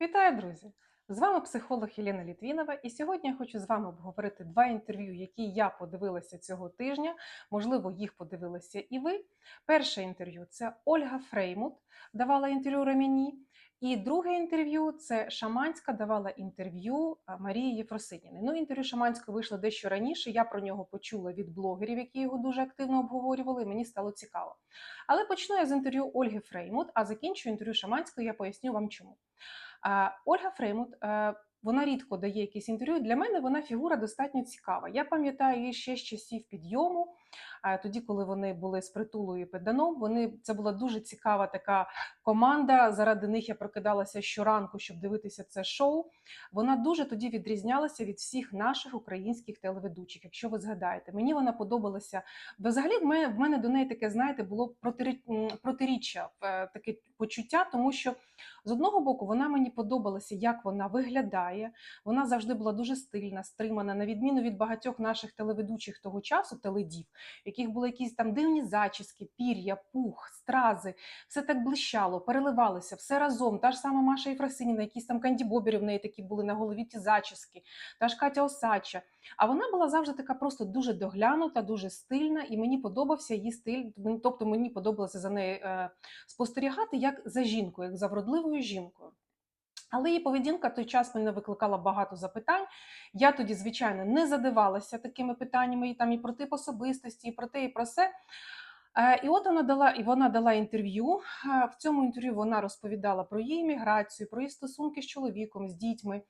Вітаю, друзі! З вами психолог Єлена Літвінова, і сьогодні я хочу з вами обговорити два інтерв'ю, які я подивилася цього тижня. Можливо, їх подивилися і ви. Перше інтерв'ю це Ольга Фреймут давала інтерв'ю Реміні. І друге інтерв'ю це Шаманська давала інтерв'ю Марії Єфросиніни. Ну, інтерв'ю Шаманської вийшло дещо раніше. Я про нього почула від блогерів, які його дуже активно обговорювали. і Мені стало цікаво. Але почну я з інтерв'ю Ольги Фреймут, а закінчу інтерв'ю Шаманської. Я поясню вам чому. Ольга Фреймут, вона рідко дає якісь інтерв'ю. Для мене вона фігура достатньо цікава. Я пам'ятаю її ще з часів підйому. Тоді, коли вони були з притулою і педаном, вони це була дуже цікава така команда. Заради них я прокидалася щоранку, щоб дивитися це шоу. Вона дуже тоді відрізнялася від всіх наших українських телеведучих. Якщо ви згадаєте, мені вона подобалася. Взагалі, в мене в мене до неї таке, знаєте, було протиріччя, е, таке почуття, тому що з одного боку вона мені подобалася, як вона виглядає. Вона завжди була дуже стильна, стримана, на відміну від багатьох наших телеведучих того часу, теледів, в яких були якісь там дивні зачіски, пір'я, пух, стрази, все так блищало, переливалося, все разом. Та ж сама Маша Єфросиніна, якісь там кандібобери в неї такі були на голові ті зачіски, та ж Катя Осадча. А вона була завжди така просто дуже доглянута, дуже стильна, і мені подобався її стиль. Тобто мені подобалося за нею е, спостерігати як за жінкою, як за вродливою жінкою. Але її поведінка той час мене викликала багато запитань. Я тоді, звичайно, не задавалася такими питаннями і там і про тип особистості, і про те, і про все. Е, І от вона дала і вона дала інтерв'ю. Е, В цьому інтерв'ю вона розповідала про її міграцію, про її стосунки з чоловіком, з дітьми.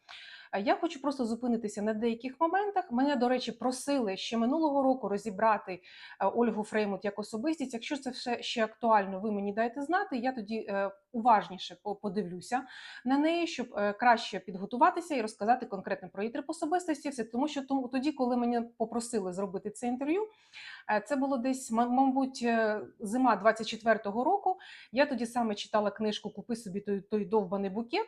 Я хочу просто зупинитися на деяких моментах. Мене, до речі, просили ще минулого року розібрати е, Ольгу Фреймут як особистість. Якщо це все ще актуально, ви мені дайте знати. Я тоді е, уважніше подивлюся на неї, щоб е, краще підготуватися і розказати конкретно про її тип особистості. Все тому, що тоді, коли мене попросили зробити це інтерв'ю, це було десь, ма- мабуть, зима 24-го року. Я тоді саме читала книжку Купи собі той, той довбаний букет.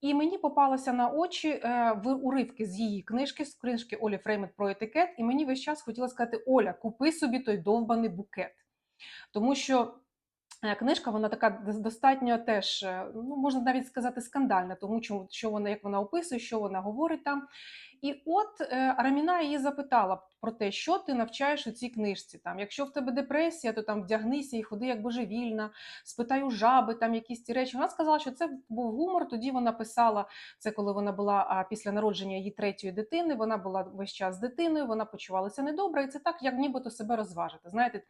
І мені попалося на очі е, в- уривки з її книжки, з книжки Олі Фреймет про етикет, і мені весь час хотіла сказати: Оля, купи собі той довбаний букет. Тому що е, книжка вона така дос- достатньо теж, е, ну можна навіть сказати, скандальна, тому що вона як вона описує, що вона говорить там. І от е, Раміна її запитала про те, що ти навчаєш у цій книжці. Там, якщо в тебе депресія, то там вдягнися і ходи як божевільна, спитай у жаби, там якісь ті речі. Вона сказала, що це був гумор. Тоді вона писала це, коли вона була а, після народження її третьої дитини. Вона була весь час з дитиною, вона почувалася недобре, і це так, як нібито себе розважити. Знаєте,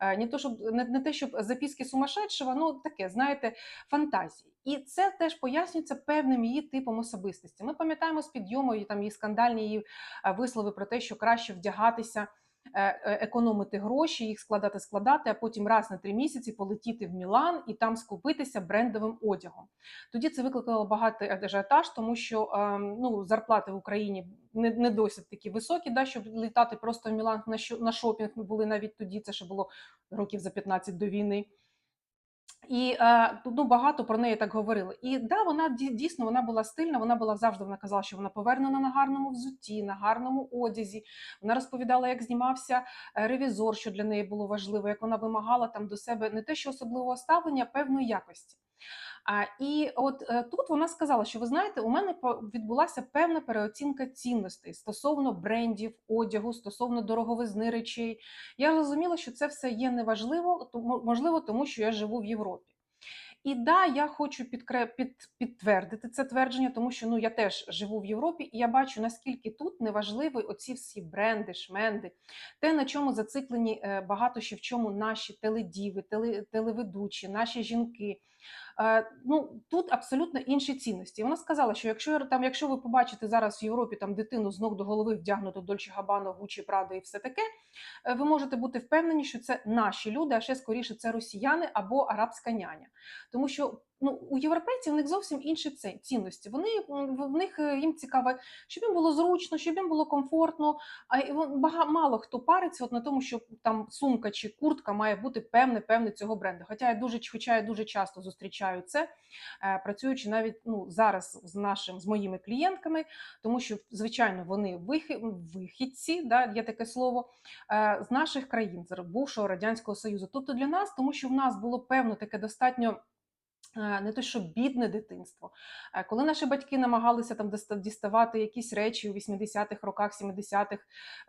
е, не то, щоб не, не те, щоб записки сумасшедшого, ну таке, знаєте, фантазії. І це теж пояснюється певним її типом особистості. Ми пам'ятаємо з підйому там її скандальні її е, вислови про те, що краще вдягатися. е, е, Економити гроші, їх складати, складати, а потім раз на три місяці полетіти в Мілан і там скупитися брендовим одягом. Тоді це викликало багато ажіотаж, тому що ем, ну, зарплати в Україні не, не досить такі високі, да, щоб літати просто в Мілан на, шопінг були навіть тоді. Це ще було років за 15 до війни. І е, ну, багато про неї так говорили. І да, вона дій- дійсно вона була стильна. Вона була завжди. Вона казала, що вона повернена на гарному взутті, на гарному одязі. Вона розповідала, як знімався е, ревізор, що для неї було важливо, як вона вимагала там до себе не те, що особливого ставлення, а певної якості. І от е, тут вона сказала, що ви знаєте, у мене відбулася певна переоцінка цінностей стосовно брендів, одягу, стосовно дороговизни речей. Я зрозуміла, що це все є неважливо, можливо, тому що я живу в Європі. І да, я хочу підкре... під... підтвердити це твердження, тому що ну я теж живу в Європі, і я бачу наскільки тут неважливі оці всі бренди, шменди, те, на чому зациклені е, багато ще в чому наші теледіви, теле... телеведучі, наші жінки. Е, Ну тут абсолютно інші цінності. Вона сказала, що якщо там, якщо ви побачите зараз в Європі там дитину з ног до голови вдягнуту Дольче Габано, Гучі, Прада і все таке, е, ви можете бути впевнені, що це наші люди, а ще скоріше це росіяни або арабська няня. Тому що ну, у європейців в них зовсім інші цінності. Вони в них е, їм цікаво, щоб їм було зручно, щоб їм було комфортно. А й вон- бага, мало хто париться от на тому, що там сумка чи куртка має бути певне, певне цього бренду. Хоча я дуже хоча я дуже часто зустрічаю це, е, працюючи навіть ну зараз з нашим з моїми клієнтками, тому що звичайно вони вихідці, да, є таке слово, е, з наших країн, бувшого радянського союзу. Тобто для нас, тому що в нас було певно таке достатньо не то, що бідне дитинство. Е, Коли наші батьки намагалися там діставати якісь речі у 80-х роках, 70-х,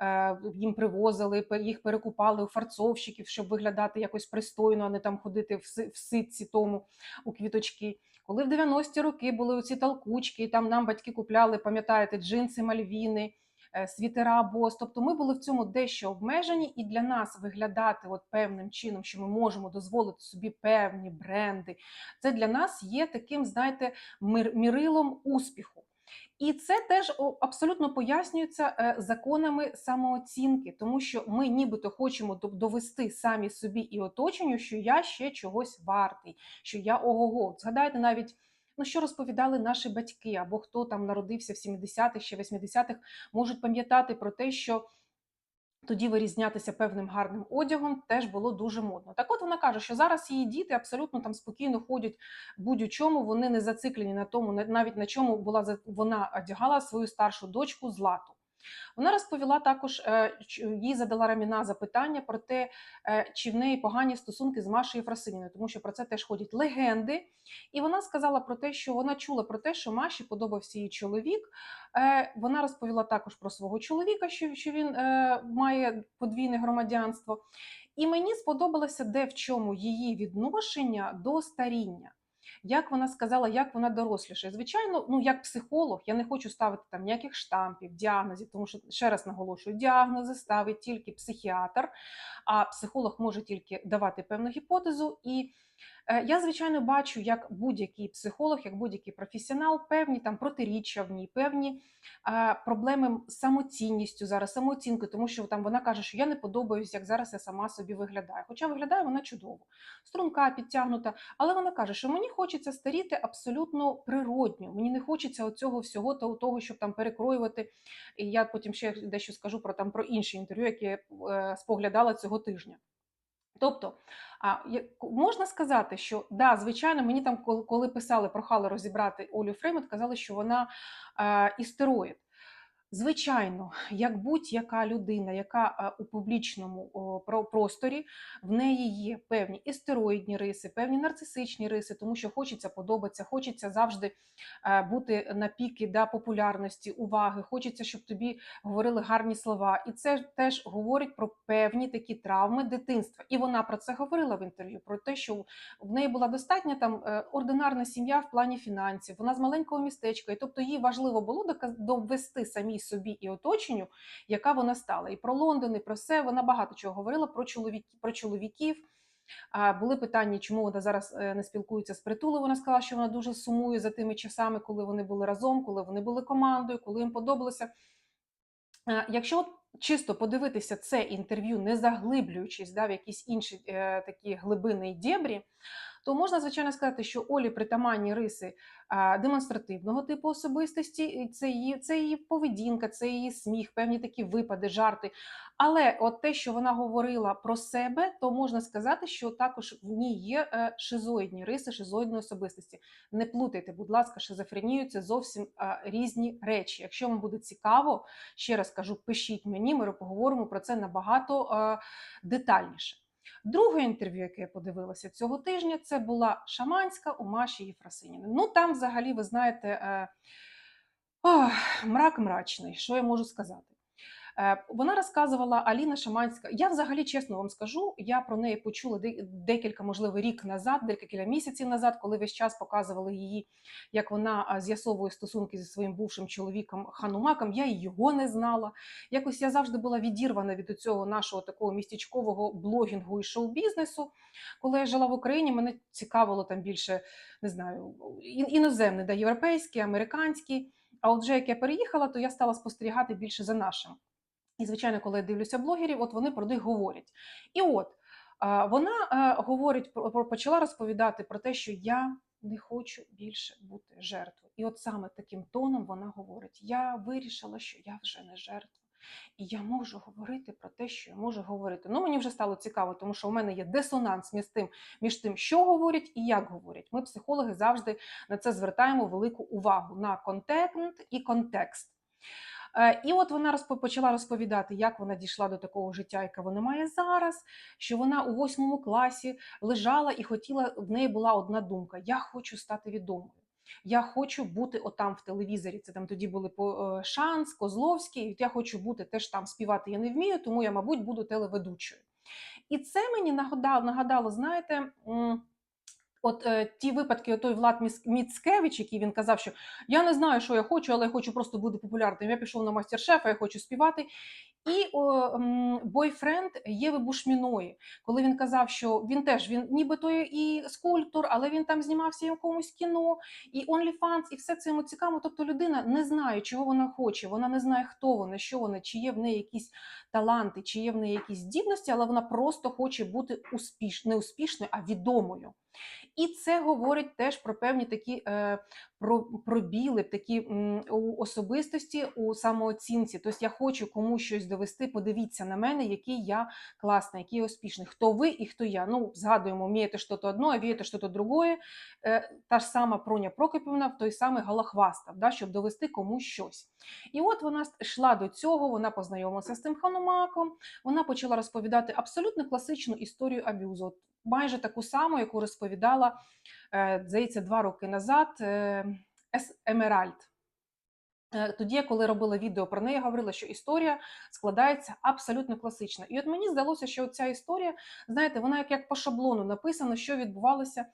е, їм привозили, їх перекупали у фарцовщиків, щоб виглядати якось пристойно, а не там ходити в си- в ситці тому у квіточки. Коли в 90-ті роки були оці толкучки, і там нам батьки купляли, пам'ятаєте, джинси, мальвіни, е, світера бос. Тобто ми були в цьому дещо обмежені, і для нас виглядати от певним чином, що ми можемо дозволити собі певні бренди, це для нас є таким, знаєте, мірилом успіху. І це теж абсолютно пояснюється е, законами самооцінки, тому що ми нібито хочемо довести самі собі і оточенню, що я ще чогось вартий, що я ого-го. Згадайте навіть. Ну, що розповідали наші батьки, або хто там народився в 70-х чи 80-х, можуть пам'ятати про те, що тоді вирізнятися певним гарним одягом теж було дуже модно. Так от вона каже, що зараз її діти абсолютно там спокійно ходять будь-у чому, вони не зациклені на тому, на- навіть на чому була вона одягала свою старшу дочку злату. Вона розповіла також, е, їй задала Раміна запитання про те, е, чи в неї погані стосунки з Машею Фрасиніною, тому що про це теж ходять легенди. І вона сказала про те, що вона чула про те, що Маші подобався її чоловік. Е, Вона розповіла також про свого чоловіка, що, він має подвійне громадянство. І мені сподобалося, де в чому її відношення до старіння. Як вона сказала, як вона доросліша. Звичайно, ну як психолог, я не хочу ставити там ніяких штампів, діагнозів, тому що ще раз наголошую, діагнози ставить тільки психіатр, а психолог може тільки давати певну гіпотезу. І я, звичайно, бачу, як будь-який психолог, як будь-який професіонал, певні там протиріччя в ній, певні е, проблеми з самоцінністю зараз, самооцінкою, тому що там вона каже, що я не подобаюсь, як зараз я сама собі виглядаю. Хоча виглядає вона чудово, струнка підтягнута. Але вона каже, що мені хочеться старіти абсолютно природньо. Мені не хочеться оцього всього та того, щоб там перекроювати. І я потім ще дещо скажу про там про інші інтерв'ю, які я е, споглядала цього тижня. Тобто, а, можна сказати, що да, звичайно, мені там, коли писали, прохали розібрати Олю Фреймут, казали, що вона е, істероїд. Звичайно, як будь-яка людина, яка е, у публічному просторі, в неї є певні істероїдні риси, певні нарцисичні риси, тому що хочеться подобатися, хочеться завжди е, бути на піки да, популярності, уваги, хочеться, щоб тобі говорили гарні слова. І це теж говорить про певні такі травми дитинства. І вона про це говорила в інтерв'ю: про те, що в неї була достатня там е, ординарна сім'я в плані фінансів, вона з маленького містечка, і тобто їй важливо було довести самій собі і оточенню, яка вона стала. І про Лондон, і про все вона багато чого говорила про чоловік, про чоловіків. Були питання, чому вона зараз е, не спілкується з притулою. Вона сказала, що вона дуже сумує за тими часами, коли вони були разом, коли вони були командою, коли їм подобалося. Якщо от чисто подивитися це інтерв'ю, не заглиблюючись да, в якісь інші е, такі глибини і дєбрі, то можна звичайно сказати, що Олі притаманні риси демонстративного типу особистості, це її, це її поведінка, це її сміх, певні такі випади, жарти. Але от те, що вона говорила про себе, то можна сказати, що також в ній є е, шизоїдні риси, шизоїдної особистості. Не плутайте, будь ласка, шизофренію це зовсім різні речі. Якщо вам буде цікаво, ще раз кажу, пишіть мені, ми поговоримо про це набагато е, детальніше. Друге інтерв'ю, яке я подивилася цього тижня, це була Шаманська у Маші Єфросиніни. Ну там, взагалі, ви знаєте, е, мрак мрачний. Що я можу сказати? Е, Вона розказувала Аліна Шаманська. Я взагалі чесно вам скажу, я про неї почула декілька, можливо, рік назад, декілька місяців назад, коли весь час показували її, як вона з'ясовує стосунки зі своїм бувшим чоловіком Ханумаком. Я і його не знала. Якось я завжди була відірвана від цього нашого такого містечкового блогінгу і шоу-бізнесу. Коли я жила в Україні, мене цікавило там більше не знаю, ін- іноземний, да, європейський, американський. А от вже як я переїхала, то я стала спостерігати більше за нашим. І, звичайно, коли я дивлюся блогерів, от вони про них говорять. І от вона е, говорить почала розповідати про те, що я не хочу більше бути жертвою. І от саме таким тоном вона говорить: я вирішила, що я вже не жертва. І я можу говорити про те, що я можу говорити. Ну, мені вже стало цікаво, тому що у мене є дисонанс між тим, між тим, що говорять і як говорять. Ми, психологи, завжди на це звертаємо велику увагу на контент і контекст. Е, І от вона почала розповідати, як вона дійшла до такого життя, яке вона має зараз. Що вона у восьмому класі лежала і хотіла, в неї була одна думка: я хочу стати відомою. Я хочу бути отам в телевізорі. Це там тоді були е, Шанс, Козловський. Я хочу бути теж там співати. Я не вмію, тому я, мабуть, буду телеведучою. І це мені нагадало, нагадало знаєте. От е, ті випадки, той Влад Міс- Міцкевич, який він казав, що я не знаю, що я хочу, але я хочу просто бути популярним. Я пішов на мастер-шефа, я хочу співати. І бойфренд Єви Бушміної, коли він казав, що він теж він нібито і скульптор, але він там знімався в якомусь кіно, і OnlyFans, і все це йому цікаво. Тобто людина не знає, чого вона хоче, вона не знає, хто вона, що вона, чи є в неї якісь таланти, чи є в неї якісь здібності, але вона просто хоче бути успіш... не успішною, а відомою. І це говорить теж про певні такі е, пробіли, такі у особистості, у самооцінці. Тобто я хочу комусь щось довести. Подивіться на мене, який я класний, який я успішний. Хто ви і хто я. Ну, згадуємо, вмієте щось одно, а вмієте щось друге. Е, та ж сама Проня Прокопівна в той самий Галахвастав, да, щоб довести комусь щось. І от вона йшла до цього, вона познайомилася з тим ханумаком, вона почала розповідати абсолютно класичну історію аб'юзу. Майже таку саму, яку розповідала, здається, два роки назад е, Емеральд. Е, Тоді, коли робила відео про неї, говорила, що історія складається абсолютно класично. І от мені здалося, що ця історія, знаєте, вона як, як по шаблону написана, що відбувалося.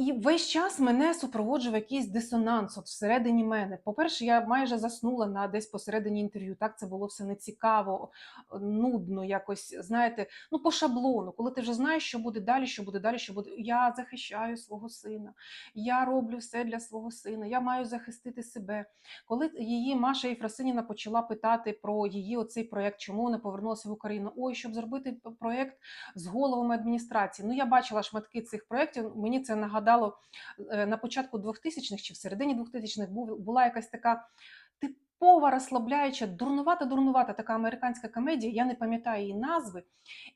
І весь час мене супроводжував якийсь дисонанс от всередині мене. По-перше, я майже заснула на десь посередині інтерв'ю. Так це було все нецікаво, нудно, якось, знаєте, ну по шаблону, коли ти вже знаєш, що буде далі, що буде далі, що буде. Я захищаю свого сина, я роблю все для свого сина, я маю захистити себе. Коли її Маша Єфросиніна почала питати про її оцей проєкт, чому вона повернулася в Україну? Ой, щоб зробити проєкт з головами адміністрації. Ну, я бачила шматки цих проєктів, мені це нагадало е, на початку 2000-х чи в середині 2000-х була якась така типова розслабляюча, дурнувата-дурнувата така американська комедія, я не пам'ятаю її назви.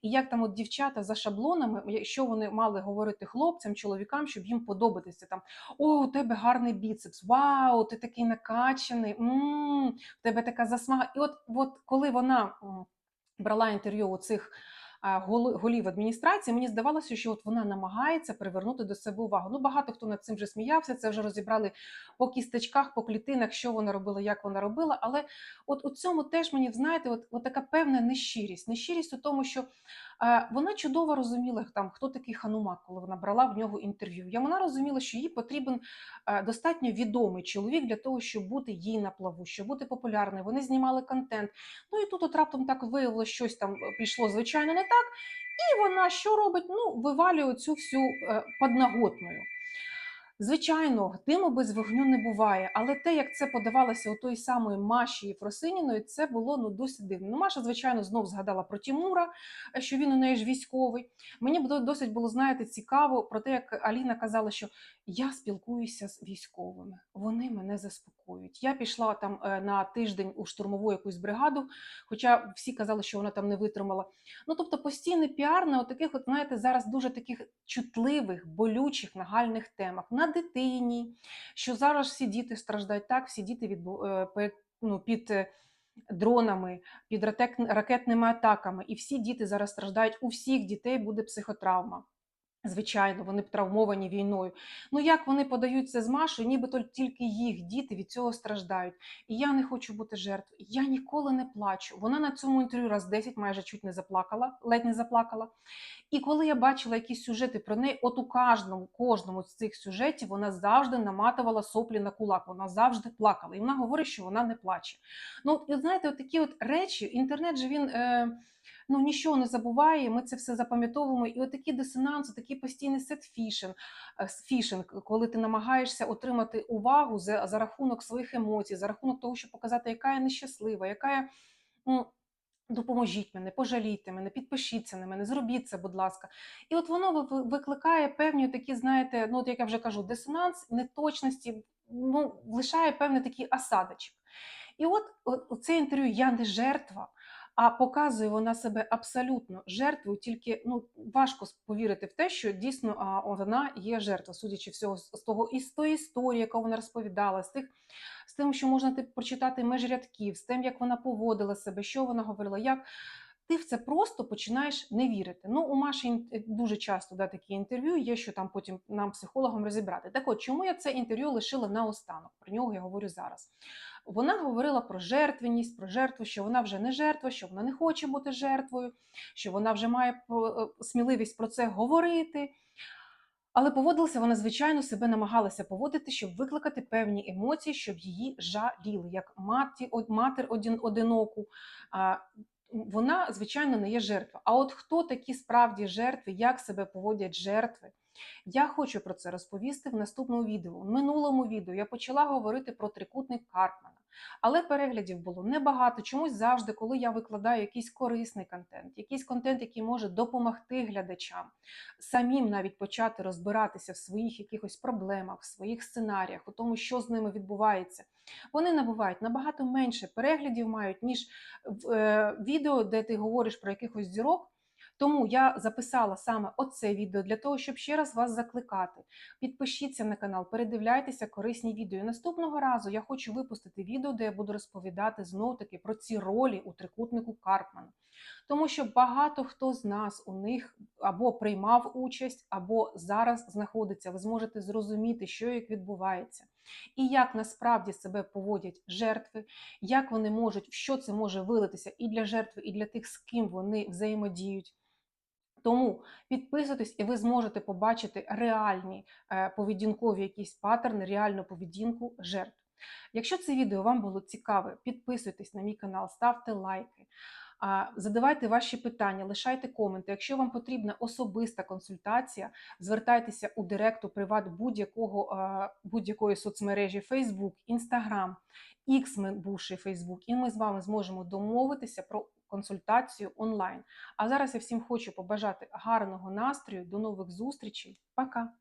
І як там от дівчата за шаблонами, що вони мали говорити хлопцям, чоловікам, щоб їм подобатися. Там о, у тебе гарний біцепс, вау, ти такий накачаний, м, в тебе така засмага. І от, от коли вона брала інтерв'ю у цих голів адміністрації, мені здавалося, що от вона намагається привернути до себе увагу. Ну, багато хто над цим вже сміявся, це вже розібрали по кісточках, по клітинах, що вона робила, як вона робила. Але от у цьому теж мені, знаєте, от, от така певна нещирість. Нещирість у тому, що е, вона чудово розуміла, там, хто такий Ханумак, коли вона брала в нього інтерв'ю. Я вона розуміла, що їй потрібен е, достатньо відомий чоловік для того, щоб бути їй на плаву, щоб бути популярною. Вони знімали контент. Ну і тут от раптом так виявилося, щось там пішло, звичайно, не так. І вона що робить? Ну, вивалює цю всю е, подноготною. Звичайно, диму без вогню не буває, але те, як це подавалося у той самої Маші Єфросиніної, це було ну досить дивно. Ну, Маша, звичайно, знов згадала про Тімура, е, що він у неї ж військовий. Мені досить було, знаєте, цікаво про те, як Аліна казала, що я спілкуюся з військовими, вони мене заспокоюють. Я пішла там е, на тиждень у штурмову якусь бригаду, хоча всі казали, що вона там не витримала. Ну тобто постійний піар на таких, от знаєте, зараз дуже таких чутливих, болючих, нагальних темах на дитині, що зараз всі діти страждають так, всі діти від ну, під. е, Дронами, під ракетними атаками, і всі діти зараз страждають. У всіх дітей буде психотравма. Звичайно, вони травмовані війною. Ну як вони подають це з Машою, нібито тільки їх діти від цього страждають. І я не хочу бути жертвою. Я ніколи не плачу. Вона на цьому інтерв'ю раз 10 майже чуть не заплакала, ледь не заплакала. І коли я бачила якісь сюжети про неї, от у кожному, кожному з цих сюжетів вона завжди наматувала соплі на кулак, вона завжди плакала. І вона говорить, що вона не плаче. Ну, і знаєте, от такі от речі, інтернет же він. Е, Ну, нічого не забуває, ми це все запам'ятовуємо. І от такі дисонанси, такий постійний сет фішинг, е, коли ти намагаєшся отримати увагу за, за рахунок своїх емоцій, за рахунок того, щоб показати, яка я нещаслива, яка я. Ну, Допоможіть мене, пожалійте мене, підпишіться на мене, зробіть це, будь ласка. І от воно ви- ви- викликає певні такі, знаєте, ну от як я вже кажу, дисонанс, неточності, ну, лишає певний такий осадочок. І от, от це інтерв'ю Я не жертва. А показує вона себе абсолютно жертвою, тільки ну важко повірити в те, що дійсно вона є жертва, судячи всього з з того і з тої історії, яку вона розповідала, з тих з тим, що можна ти прочитати меж рядків, з тим, як вона поводила себе, що вона говорила, як. Ти в це просто починаєш не вірити. Ну, у Маші е, дуже часто да, такі інтерв'ю є, що там потім нам, психологам, розібрати. Так от, чому я це інтерв'ю лишила наостанок? Про нього я говорю зараз. Вона говорила про жертвеність, про жертву, що вона вже не жертва, що вона не хоче бути жертвою, що вона вже має е, сміливість про це говорити. Але поводилася вона, звичайно, себе намагалася поводити, щоб викликати певні емоції, щоб її жаліли, як маті, матір один, одиноку. Вона, звичайно, не є жертва. А от хто такі справді жертви, як себе поводять жертви? Я хочу про це розповісти в наступному відео. В минулому відео я почала говорити про трикутник Карпмана, але переглядів було небагато. Чомусь завжди, коли я викладаю якийсь корисний контент, якийсь контент, який може допомогти глядачам, самим навіть почати розбиратися в своїх якихось проблемах, в своїх сценаріях, у тому, що з ними відбувається. Вони набувають набагато менше переглядів мають, ніж в е, відео, де ти говориш про якихось зірок. Тому я записала саме оце відео для того, щоб ще раз вас закликати. Підпишіться на канал, передивляйтеся корисні відео. І наступного разу я хочу випустити відео, де я буду розповідати знов таки про ці ролі у трикутнику Карпмана. Тому що багато хто з нас у них або приймав участь, або зараз знаходиться. Ви зможете зрозуміти, що як відбувається, і як насправді себе поводять жертви, як вони можуть, що це може вилитися і для жертви, і для тих, з ким вони взаємодіють. Тому підписуйтесь, і ви зможете побачити реальні е, поведінкові якісь паттерни, реальну поведінку жертв. Якщо це відео вам було цікаве, підписуйтесь на мій канал, ставте лайки. Задавайте ваші питання, лишайте коменти. Якщо вам потрібна особиста консультація, звертайтеся у директ, приват будь-якого е, будь-якої соцмережі Facebook, Instagram, X, бувший Facebook, і ми з вами зможемо домовитися про консультацію онлайн. А зараз я всім хочу побажати гарного настрою, до нових зустрічей. Пока!